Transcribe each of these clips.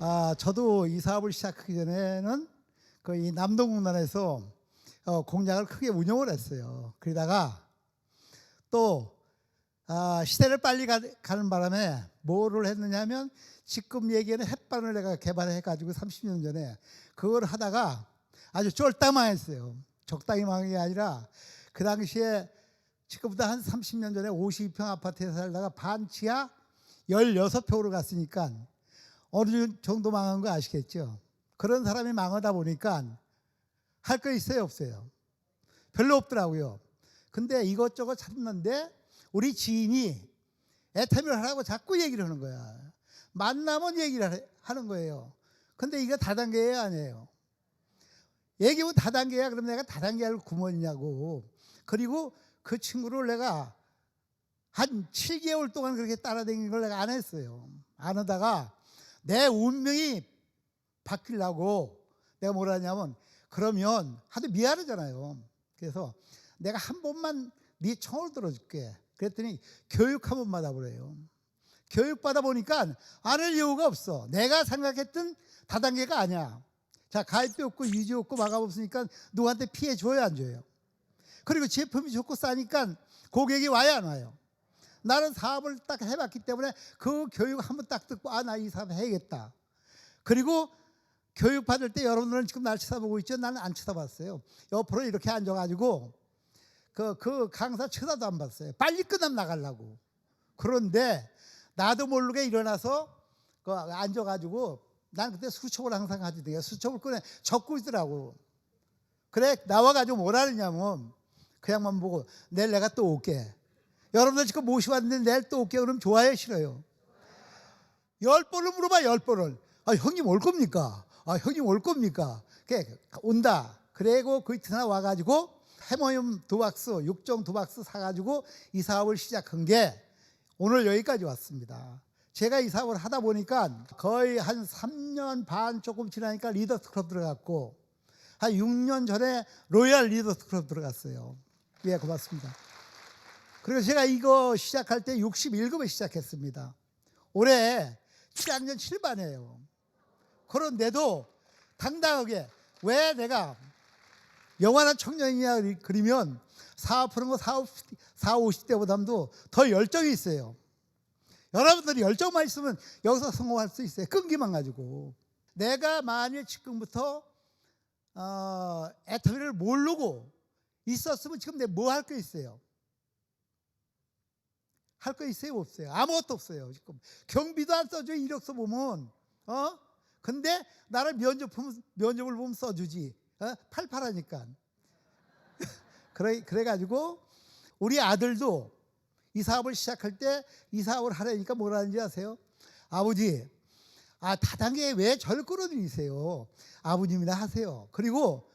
아, 저도 이 사업을 시작하기 전에는 그 이 남동공단에서 어, 공장을 크게 운영을 했어요. 그러다가 또 아, 시대를 빨리 가, 는 바람에 뭐를 했느냐면 지금 얘기하는 햇반을 내가 개발해 가지고 30년 전에 그걸 하다가 아주 쫄딱 망했어요. 적당히 망한 게 아니라 그 당시에 지금부터 한 30년 전에 52평 아파트에 살다가 반지하 16평으로 갔으니까 어느 정도 망한 거 아시겠죠? 그런 사람이 망하다 보니까 할 거 있어요, 없어요? 별로 없더라고요. 근데 이것저것 찾는데 우리 지인이 애터미를 하라고 자꾸 얘기를 하는 거야. 만나면 얘기를 하- 하는 거예요. 근데 이거 다단계예요, 아니에요? 얘기하면 다단계야. 그럼 내가 다단계 할 구멍이냐고. 그리고 그 친구를 내가 한 7개월 동안 그렇게 따라다니는 걸 내가 안 했어요. 안 하다가 내 운명이 바뀌려고 내가 뭐라 하냐면 그러면 하도 미안하잖아요. 그래서 내가 한 번만 네 청을 들어줄게. 그랬더니 교육 한 번 받아보래요. 교육 받아보니까 안할 이유가 없어. 내가 생각했던 다단계가 아니야. 자, 가입비 없고 유지 없고 마감 없으니까 누구한테 피해 줘야 안 줘요. 그리고 제품이 좋고 싸니까 고객이 와야 안 와요. 나는 사업을 딱 해봤기 때문에 그 교육 한번 딱 듣고 아 나 이 사업 해야겠다. 그리고 교육 받을 때 여러분들은 지금 날 쳐다보고 있죠. 나는 안 쳐다봤어요. 옆으로 이렇게 앉아가지고 그, 그 강사 쳐다도 안 봤어요. 빨리 끝나면 나가려고. 그런데 나도 모르게 일어나서 그 앉아가지고 난 그때 수첩을 항상 가지고 수첩을 꺼내 적고 있더라고. 그래 나와가지고 뭐라 그러냐면 그 양만 보고 내일 내가 또 올게. 여러분들 지금 모시고 왔는데 내일 또 올게 그러면 좋아요 싫어요? 열 번을 물어봐 열 번을. 아 형님 올 겁니까? 아 형님 올 겁니까? 그래 온다. 그리고 그 이튿날 와가지고 해모염 두 박스, 육종 두 박스 사가지고 이 사업을 시작한 게 오늘 여기까지 왔습니다. 제가 이 사업을 하다 보니까 거의 한 3년 반 조금 지나니까 리더스 클럽 들어갔고 한 6년 전에 로얄 리더스 클럽 들어갔어요. 예, 고맙습니다. 그리고 제가 이거 시작할 때 61급에 시작했습니다. 올해 7학년 7반이에요. 그런데도 당당하게 왜 내가 영원한 청년이냐 그러면 사업하는 거 4, 50대보다도 더 열정이 있어요. 여러분들이 열정만 있으면 여기서 성공할 수 있어요. 끈기만 가지고. 내가 만일 지금부터 어, 애터미를 모르고 있었으면 지금 내가 뭐할거 있어요? 할 거 있어요? 없어요? 아무것도 없어요. 지금 경비도 안 써줘 이력서 보면 어? 근데 나를 면접 면접을 보면 써주지. 어? 팔팔하니까. 그래 그래 가지고 우리 아들도 이 사업을 시작할 때 이 사업을 하려니까 뭐라 하는지 아세요? 아버지, 아 다단계에 왜 저를 끌어들이세요? 아버님이나 하세요. 그리고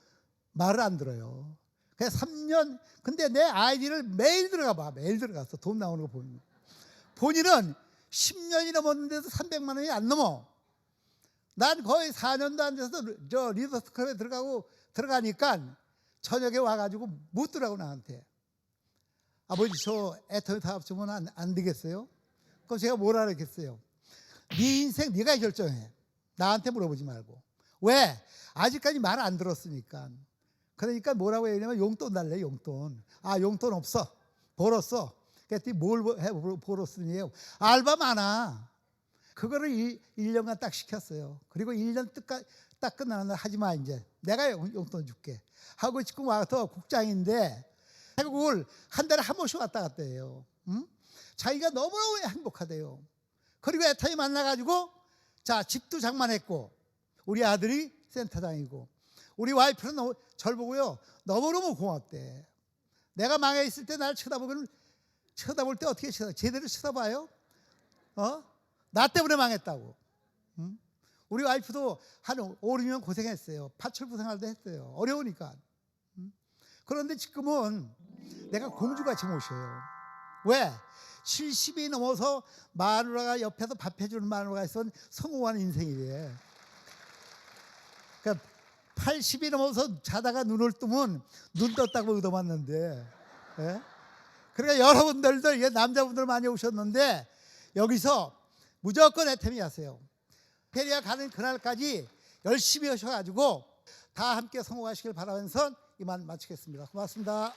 말을 안 들어요. 그냥 3년 근데 내 아이디를 매일 들어가 봐. 매일 들어갔어. 돈 나오는 거 보면. 본인은 10년이 넘었는데도 300만 원이 안 넘어. 난 거의 4년도 안 돼서 저 리더스 클럽에 들어가고 들어가니까 저녁에 와가지고 묻더라고 나한테. 아버지 저 애터미 사업 주면 안, 안 되겠어요? 그럼 제가 뭐라 그랬겠어요? 네 인생 네가 결정해. 나한테 물어보지 말고. 왜? 아직까지 말 안 들었으니까. 그러니까 뭐라고 얘기하냐면 용돈 달래 용돈. 아 용돈 없어. 벌었어. 그랬더니 뭘 해, 벌었으니요? 알바 많아. 그거를 1, 1년간 딱 시켰어요. 그리고 1년 딱, 딱 끝나는 날 하지 마 이제. 내가 용- 용돈 줄게. 하고 지금 와서 국장인데 태국을 한 달에 한 번씩 왔다 갔다 해요. 응? 자기가 너무너무 행복하대요. 그리고 애타이 만나가지고 자 집도 장만했고 우리 아들이 센터장이고 우리 와이프는 너무, 절 보고요 너무너무 고맙대. 내가 망해 있을 때 날 쳐다보면 쳐다볼 때 어떻게 쳐다 제대로 쳐다봐요? 어? 나 때문에 망했다고. 응? 우리 와이프도 한 5, 6년 고생했어요. 파출부 생활도 했어요. 어려우니까. 응? 그런데 지금은 내가 공주같이 모셔요. 왜? 70이 넘어서 마누라가 옆에서 밥 해주는 마누라가 있으면 성공한 인생이래. 그러니까 80이 넘어서 자다가 눈을 뜨면 눈 떴다고 얻어맞는데. 예? 그러니까 여러분들도 이게 남자분들 많이 오셨는데 여기서 무조건 애템이 하세요. 페리아 가는 그날까지 열심히 하셔가지고 다 함께 성공하시길 바라면서 이만 마치겠습니다. 고맙습니다.